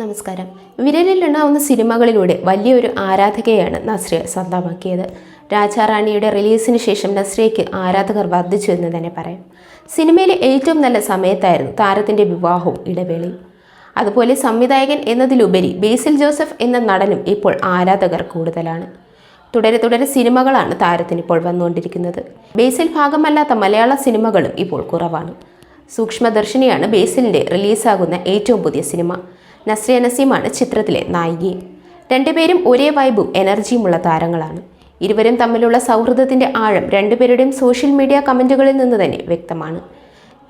നമസ്കാരം. വിരലിലുണ്ടാവുന്ന സിനിമകളിലൂടെ വലിയൊരു ആരാധകയാണ് നസ്രിയ സ്വന്തമാക്കിയത്. രാജാറാണിയുടെ റിലീസിന് ശേഷം നസ്രിയയ്ക്ക് ആരാധകർ വർദ്ധിച്ചു എന്ന് തന്നെ പറയാം. സിനിമയിലെ ഏറ്റവും നല്ല സമയത്തായിരുന്നു താരത്തിന്റെ വിവാഹവും ഇടവേളയും. അതുപോലെ സംവിധായകൻ എന്നതിലുപരി ബേസിൽ ജോസഫ് എന്ന നടനും ഇപ്പോൾ ആരാധകർ കൂടുതലാണ്. തുടരെ തുടരെ സിനിമകളാണ് താരത്തിന് ഇപ്പോൾ വന്നുകൊണ്ടിരിക്കുന്നത്. ബേസിൽ ഭാഗമല്ലാത്ത മലയാള സിനിമകളും ഇപ്പോൾ കുറവാണ്. സൂക്ഷ്മദർശിനിയാണ് ബേസിലിന്റെ റിലീസാകുന്ന ഏറ്റവും പുതിയ സിനിമ. നസ്രിയ നസീമാണ് ചിത്രത്തിലെ നായികയെ രണ്ടുപേരും ഒരേ വൈബും എനർജിയുമുള്ള താരങ്ങളാണ്. ഇരുവരും തമ്മിലുള്ള സൗഹൃദത്തിന്റെ ആഴം രണ്ടുപേരുടെയും സോഷ്യൽ മീഡിയ കമന്റുകളിൽ നിന്ന് തന്നെ വ്യക്തമാണ്.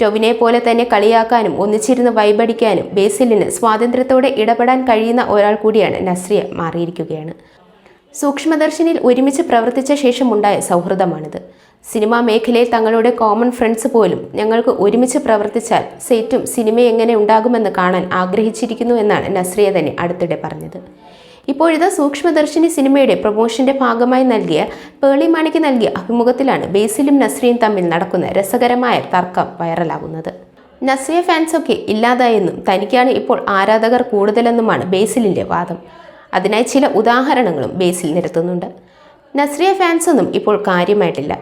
ടൊവിനെ പോലെ തന്നെ കളിയാക്കാനും ഒന്നിച്ചിരുന്ന് വൈബടിക്കാനും ബേസിലിന് സ്വാതന്ത്ര്യത്തോടെ ഇടപെടാൻ കഴിയുന്ന ഒരാൾ കൂടിയാണ് നസ്രിയ മാറിയിരിക്കുകയാണ്. സൂക്ഷ്മദർശിനിയിൽ ഒരുമിച്ച് പ്രവർത്തിച്ച ശേഷമുണ്ടായ സൗഹൃദമാണിത്. സിനിമാ മേഖലയിൽ തങ്ങളുടെ കോമൺ ഫ്രണ്ട്സ് പോലും ഞങ്ങൾക്ക് ഒരുമിച്ച് പ്രവർത്തിച്ചാൽ സെറ്റും സിനിമ എങ്ങനെ ഉണ്ടാകുമെന്ന് കാണാൻ ആഗ്രഹിച്ചിരിക്കുന്നു എന്നാണ് നസ്രിയ തന്നെ അടുത്തിടെ പറഞ്ഞത്. ഇപ്പോഴിത് സൂക്ഷ്മദർശിനി സിനിമയുടെ പ്രൊമോഷന്റെ ഭാഗമായി നൽകിയ പേളി മാണിക്ക് നൽകിയ അഭിമുഖത്തിലാണ് ബേസിലും നസ്രിയും തമ്മിൽ നടക്കുന്ന രസകരമായ തർക്കം വൈറലാകുന്നത്. നസ്രിയ ഫാൻസൊക്കെ ഇല്ലാതായെന്നും തനിക്കാണ് ഇപ്പോൾ ആരാധകർ കൂടുതലെന്നുമാണ് ബേസിലിന്റെ വാദം. അതിനായി ചില ഉദാഹരണങ്ങളും ബേസിൽ നിരത്തുന്നുണ്ട്. നസ്രിയ ഫാൻസൊന്നും ഇപ്പോൾ കാര്യമായിട്ടില്ല.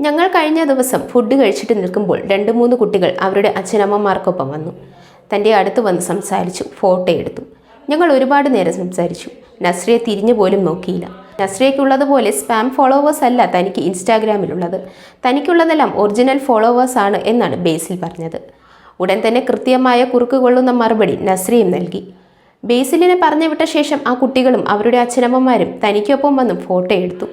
ഞങ്ങൾ കഴിഞ്ഞ ദിവസം ഫുഡ് കഴിച്ചിട്ട് നിൽക്കുമ്പോൾ രണ്ട് മൂന്ന് കുട്ടികൾ അവരുടെ അച്ഛനമ്മമാർക്കൊപ്പം വന്നു. തന്റെ അടുത്ത് വന്ന് സംസാരിച്ചു ഫോട്ടോ എടുത്തു. ഞങ്ങൾ ഒരുപാട് നേരം സംസാരിച്ചു. നസ്രിയെ തിരിഞ്ഞു പോലും നോക്കിയില്ല. നസ്രിയയ്ക്കുള്ളതുപോലെ സ്പാം ഫോളോവേഴ്സ് അല്ല തനിക്ക് ഇൻസ്റ്റാഗ്രാമിലുള്ളത്. തനിക്കുള്ളതെല്ലാം ഒറിജിനൽ ഫോളോവേഴ്സ് ആണ് എന്നാണ് ബേസിൽ പറഞ്ഞത്. ഉടൻ തന്നെ കൃത്യമായ കുറുക്ക് കൊള്ളുന്ന മറുപടി നസ്രിയും നൽകി. ബേസിലിനെ പറഞ്ഞു വിട്ട ശേഷം ആ കുട്ടികളും അവരുടെ അച്ഛനമ്മമാരും തനിക്കൊപ്പം വന്ന് ഫോട്ടോ എടുത്തു.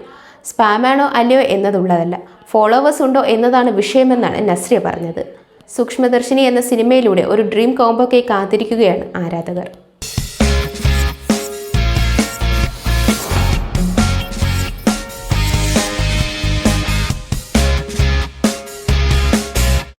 സ്പാമാണോ അല്ലയോ എന്നതുള്ളതല്ല. ഫോളോവേഴ്സ് ഉണ്ടോ എന്നതാണ് വിഷയമെന്നാണ് നസ്രിയ പറഞ്ഞത്. സൂക്ഷ്മദർശിനി എന്ന സിനിമയിലൂടെ ഒരു ഡ്രീം കോംബോക്കെ കാത്തിരിക്കുകയാണ് ആരാധകർ.